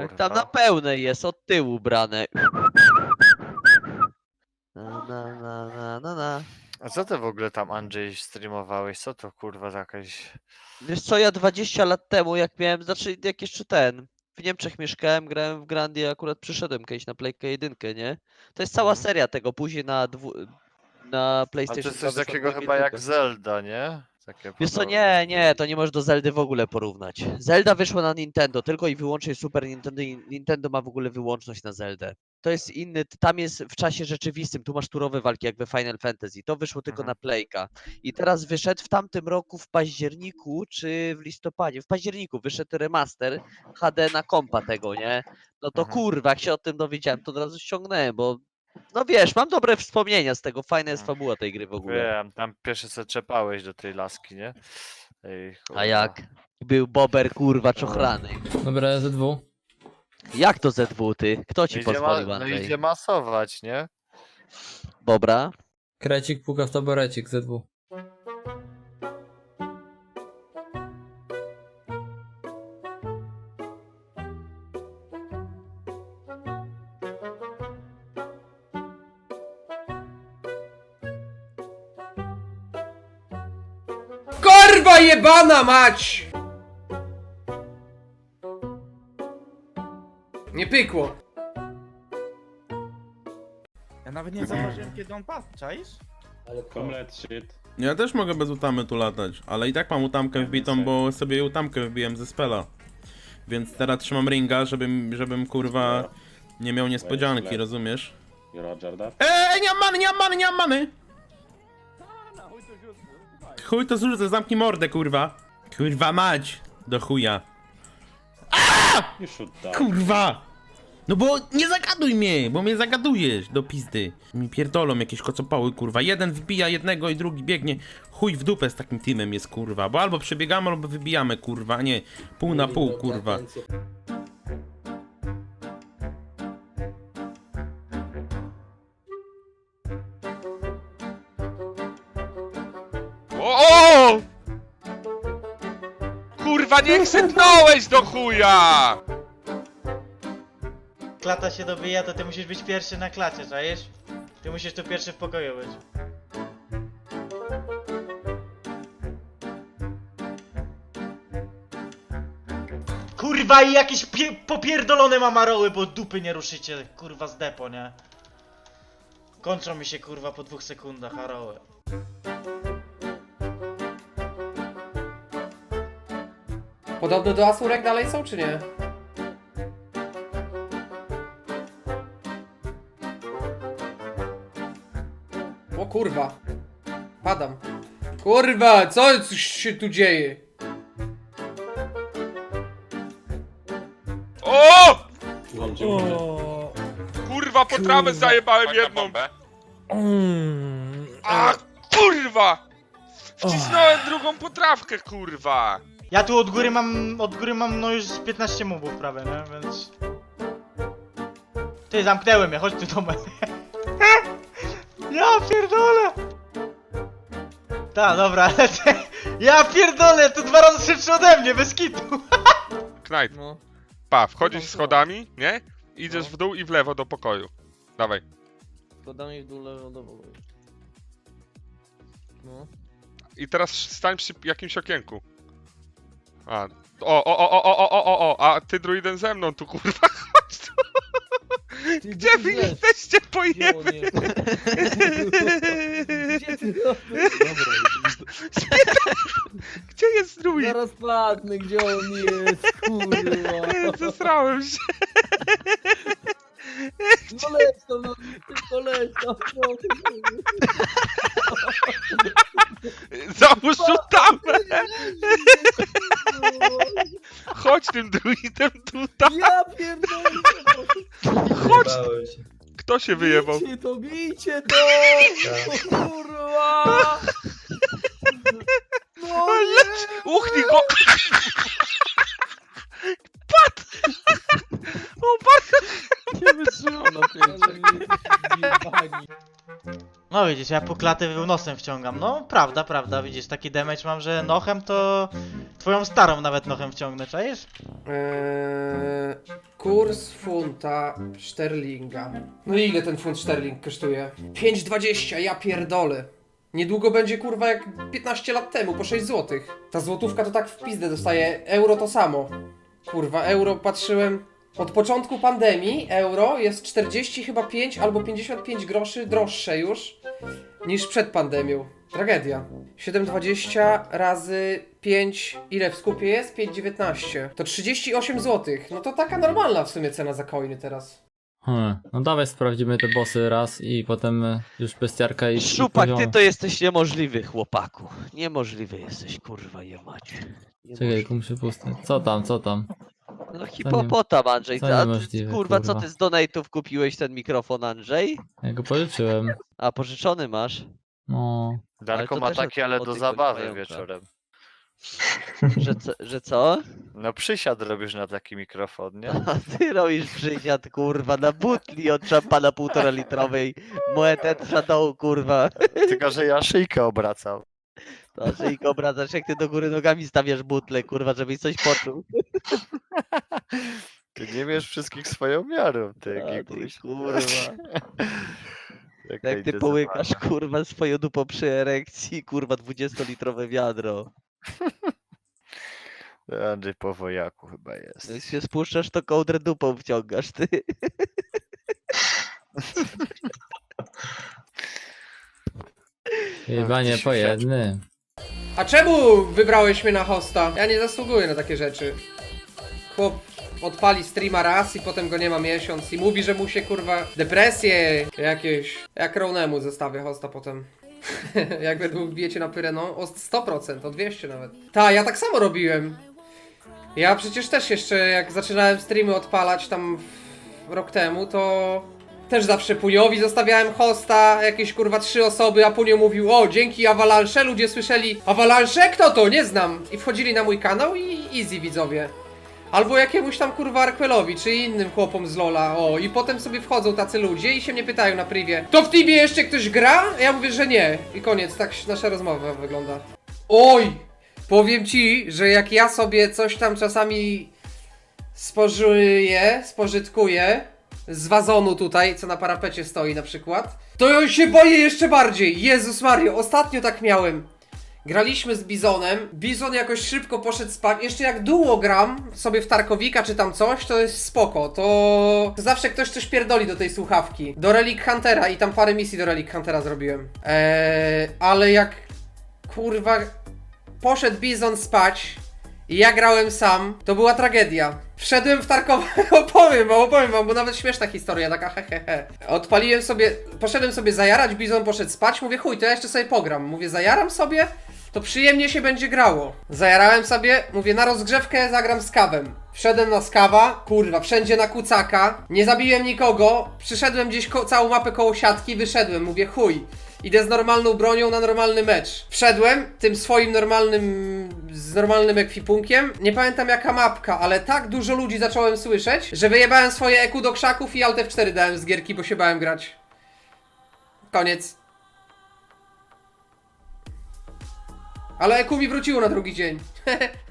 Jak tam na pełnej jest, od tyłu brane. Na, na, na, na, na, na. A co ty w ogóle tam Andrzej streamowałeś? Co to kurwa za jakaś... Wiesz co, ja 20 lat temu, jak miałem, znaczy jak jeszcze ten, w Niemczech mieszkałem, grałem w Grandzie, akurat przyszedłem kiedyś na Playkę 1, nie? To jest cała Mhm. seria tego, później na dwu, na A to PlayStation jest 2 coś takiego chyba jak 1. Zelda, nie? Takie Wiesz co, nie, nie, to nie możesz do Zeldy w ogóle porównać. Zelda wyszła na Nintendo, tylko i wyłącznie Super Nintendo i Nintendo ma w ogóle wyłączność na Zeldę. To jest inny, tam jest w czasie rzeczywistym, tu masz turowe walki jak we Final Fantasy, to wyszło tylko Mhm. na Playka. I teraz wyszedł w tamtym roku w październiku, czy w listopadzie, w październiku wyszedł remaster HD na kompa tego, nie? No to Mhm. kurwa, jak się o tym dowiedziałem, to od razu ściągnąłem, bo no wiesz, mam dobre wspomnienia z tego, fajna jest Mhm. fabuła tej gry w ogóle. Wiem, tam pierwszy se czepałeś do tej laski, nie? Ej, A jak? Był Bober kurwa czochrany. Dobra, ZW. Jak to ZW ty? Kto ci No idzie, ma, pozwolił no Andrzej? idzie masować, nie? Dobra. Krecik puka w taborecik, ZW. Korwa jebana mać! Nie pykło. Ja nawet nie zauważyłem kiedy on padł, czaisz? Komlet shit. Ja też mogę bez utamy tu latać, ale i tak mam utamkę wbitą, bo sobie utamkę wbiłem ze spela. Więc teraz trzymam ringa, żebym, żebym kurwa nie miał niespodzianki, rozumiesz? Roger that. Eee, nie mam many, nie mam many, nie mam many! Chuj to zrzucę, zamknij mordę, kurwa. Kurwa mać! Do chuja. You should die. Kurwa! No bo nie zagaduj mnie, bo mnie zagadujesz do pizdy. Mi pierdolą jakieś kocopały, kurwa. Jeden wbija jednego i drugi biegnie. Chuj w dupę z takim teamem jest, kurwa. Bo albo przebiegamy, albo wybijamy, kurwa, nie pół na pół, kurwa. Kurwa, nie sypnąłeś do chuja! Klata się dobija, to ty musisz być pierwszy na klacie, czaisz? Ty musisz tu pierwszy w pokoju być. Kurwa i jakieś pie- popierdolone mamaroły, bo dupy nie ruszycie, kurwa z depo, nie? Kończą mi się kurwa po dwóch sekundach haroły. Podobno do Asurek dalej są, czy nie? O kurwa. Padam. Kurwa, co się tu dzieje? O! Kurwa, potrawę zajebałem jedną. A kurwa! Wcisnąłem drugą potrawkę, kurwa! Ja tu od góry mam, od góry mam no już z 15 mobów prawie, nie? Więc... Ty, zamknęły mnie, chodź tu do mnie. ja pierdolę! Ta, dobra, lecę. Ja pierdolę, to dwa razy szybszy ode mnie, bez kitu. Knight, No. pa, wchodzisz schodami, nie? Idziesz w dół i w lewo do pokoju. Dawaj. Podamy w dół lewo do boku. No. I teraz stań przy jakimś okienku. A. O, o, o, o, o, o, o, o, a ty druiden ze mną tu kurwa, chodź tu. Gdzie wy jesteście pojeby? Gdzie jest druid? Zaraz padnę, gdzie on jest, kurwa. Zesrałem się. No leć tam, no, no leć tam, no. Załóż tamę. Tym druidem tutaj. Ja pierdolę. Chodź. Kto się wyjebał? Bijcie to, bijcie to! Kurwa! No nie! Uchnij go! Padł! O, padł! Nie na. No widzisz, ja po klatę nosem wciągam. No, prawda, prawda, widzisz, taki damage mam, że nochem to... Twoją starą nawet nochem wciągnę, czaisz? Eee, kurs funta szterlinga. No i ile ten funt szterling kosztuje? 5,20, ja pierdolę. Niedługo będzie kurwa jak 15 lat temu, po 6 zł. Ta złotówka to tak w pizdę dostaje, euro to samo. Kurwa, euro patrzyłem. Od początku pandemii euro jest 40 chyba 5 albo 55 groszy droższe już niż przed pandemią. Tragedia. 7,20 razy 5, ile w skupie jest? 5,19. To 38 zł. No to taka normalna w sumie cena za coiny teraz. Hmm. No dawaj sprawdzimy te bossy raz i potem e, już bestiarka i... i Szczupak, ty to jesteś niemożliwy, chłopaku. Niemożliwy jesteś, kurwa jemać. Czekaj, tylko muszę pustać. Co tam, co tam? No hipopotam, Andrzej. co A ty, niemożliwe, kurwa, co kurwa. ty z donate'ów kupiłeś ten mikrofon, Andrzej? Ja go pożyczyłem. A pożyczony masz? No. Darko to ma też takie, od- ale od do tych zabawy pająka. wieczorem. Że co? Że co? No przysiad robisz na taki mikrofon, nie? A ty robisz przysiad, kurwa, na butli od szampana półtora litrowej. Moetę dołu, kurwa. Tylko, że ja szyjkę obracam. To szyjko obracasz, jak ty do góry nogami stawiasz butlę, kurwa, żebyś coś poczuł. Ty nie wiesz wszystkich swoją miarą, ty, A ty, kurwa. Jak ty połykasz, kurwa, swoją dupą przy erekcji, kurwa, 20-litrowe wiadro. Andrzej po wojaku chyba Jak jest. się spuszczasz, to kołdrę dupą wciągasz, ty. Chyba nie po jednym. A czemu wybrałeś mnie na hosta? Ja nie zasługuję na takie rzeczy. Chłop odpali streama raz i potem go nie ma miesiąc i mówi, że mu się kurwa depresje jakieś. Jak Ronemu zostawię hosta potem. Jak według bijecie na pyrę, no o 100%, o 200 nawet. Ta, ja tak samo robiłem. Ja przecież też jeszcze jak zaczynałem streamy odpalać tam rok temu, to też zawsze Puniowi zostawiałem hosta, jakieś kurwa trzy osoby, a Punio mówił, o dzięki Avalanche, ludzie słyszeli, Avalanche? Kto to? Nie znam. I wchodzili na mój kanał i easy widzowie. Albo jakiemuś tam kurwa Arkwelowi, czy innym chłopom z Lola, o i potem sobie wchodzą tacy ludzie i się mnie pytają na privie, to w teamie jeszcze ktoś gra? Ja mówię, że nie. I koniec, tak nasza rozmowa wygląda. Oj! Powiem ci, że jak ja sobie coś tam czasami spożyję, spożytkuję z wazonu tutaj, co na parapecie stoi na przykład, to ja się boję jeszcze bardziej. Jezus Mario, ostatnio tak miałem. Graliśmy z Bizonem, Bizon jakoś szybko poszedł spać, jeszcze jak duo gram sobie w Tarkowika czy tam coś, to jest spoko, to zawsze ktoś coś pierdoli do tej słuchawki. Do Relic Huntera i tam parę misji do Relic Huntera zrobiłem. Eee, ale jak kurwa poszedł Bizon spać i ja grałem sam, to była tragedia. Wszedłem w Tarkowa, opowiem wam, opowiem wam, bo nawet śmieszna historia, taka hehehe. Odpaliłem sobie, poszedłem sobie zajarać, Bizon poszedł spać, mówię chuj, to ja jeszcze sobie pogram. Mówię, zajaram sobie, to przyjemnie się będzie grało. Zajarałem sobie, mówię, na rozgrzewkę zagram z kawem. Wszedłem na skawa, kurwa, wszędzie na kucaka, nie zabiłem nikogo, przyszedłem gdzieś całą mapę koło siatki, wyszedłem, mówię chuj. Idę z normalną bronią na normalny mecz. Wszedłem tym swoim normalnym, z normalnym ekwipunkiem. Nie pamiętam jaka mapka, ale tak dużo ludzi zacząłem słyszeć, że wyjebałem swoje EQ do krzaków i Alt F4 dałem z gierki, bo się bałem grać. Koniec. Ale EQ mi wróciło na drugi dzień.